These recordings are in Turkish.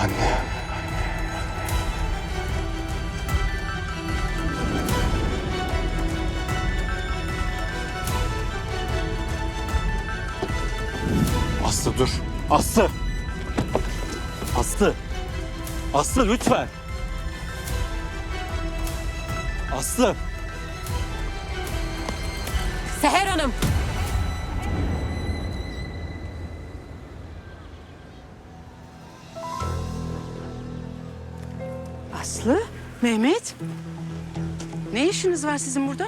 Anne. Aslı dur. Aslı. Aslı. Aslı lütfen. Aslı. Seher Hanım. Aslı, Mehmet. Ne işiniz var sizin burada?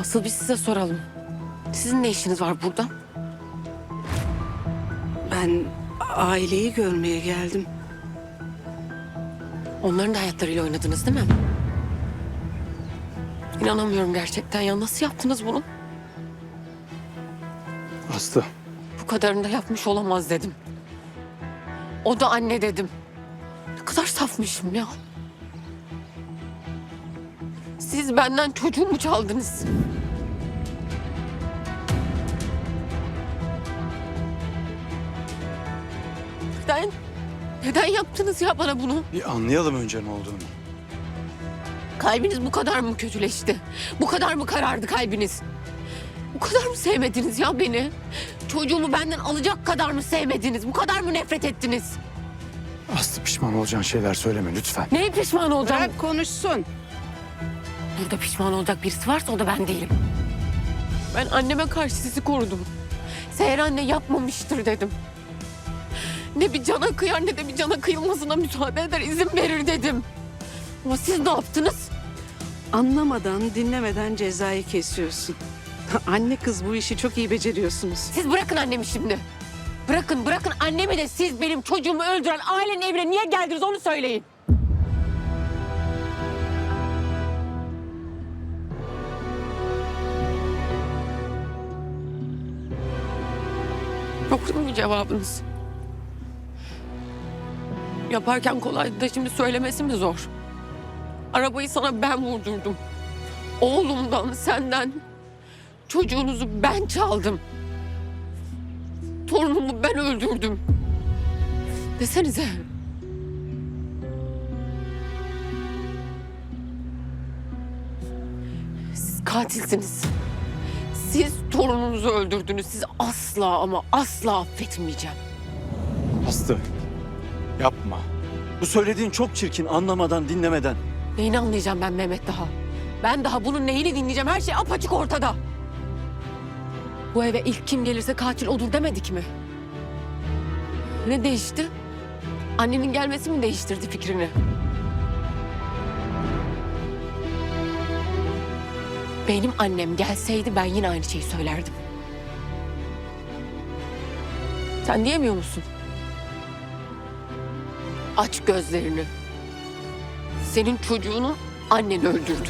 Asıl biz size soralım. Sizin ne işiniz var burada? Ben aileyi görmeye geldim. Onların da hayatlarıyla oynadınız değil mi? İnanamıyorum gerçekten ya. Nasıl yaptınız bunu? Aslı. Bu kadarını da yapmış olamaz dedim. O da anne dedim. Ne kadar safmışım ya. Siz benden çocuğumu çaldınız. Neden? Neden yaptınız ya bana bunu? Bir anlayalım önce ne olduğunu. Kalbiniz bu kadar mı kötüleşti? Bu kadar mı karardı kalbiniz? Bu kadar mı sevmediniz ya beni? Çocuğumu benden alacak kadar mı sevmediniz? Bu kadar mı nefret ettiniz? Aslı pişman olacağın şeyler söyleme lütfen. Neye pişman olacağım? Bırak konuşsun. Burada pişman olacak birisi varsa o da ben değilim. Ben anneme karşı sizi korudum. Seher anne yapmamıştır dedim. Ne bir cana kıyar ne de bir cana kıyılmasına müsaade eder, izin verir dedim. Ama siz ne yaptınız? Anlamadan, dinlemeden cezayı kesiyorsun. Anne kız bu işi çok iyi beceriyorsunuz. Siz bırakın annemi şimdi. Bırakın, bırakın annemi de siz benim çocuğumu öldüren ailenin evine niye geldiniz onu söyleyin. Yok mu cevabınız? Yaparken kolaydı da şimdi söylemesi mi zor? Arabayı sana ben vurdurdum. Oğlumdan, senden çocuğunuzu ben çaldım. Torunumu ben öldürdüm. Desenize. Siz katilsiniz. Siz torununuzu öldürdünüz. Sizi asla ama asla affetmeyeceğim. Aslı. Yapma. Bu söylediğin çok çirkin anlamadan dinlemeden. Neyini anlayacağım ben Mehmet daha? Ben daha bunun neyini dinleyeceğim? Her şey apaçık ortada. Bu eve ilk kim gelirse katil odur demedik mi? Ne değişti? Annenin gelmesi mi değiştirdi fikrini? Benim annem gelseydi ben yine aynı şeyi söylerdim. Sen diyemiyor musun? Aç gözlerini. Senin çocuğunu annen öldürdü.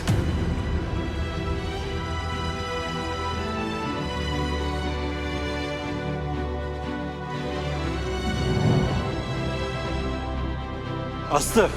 Aslı.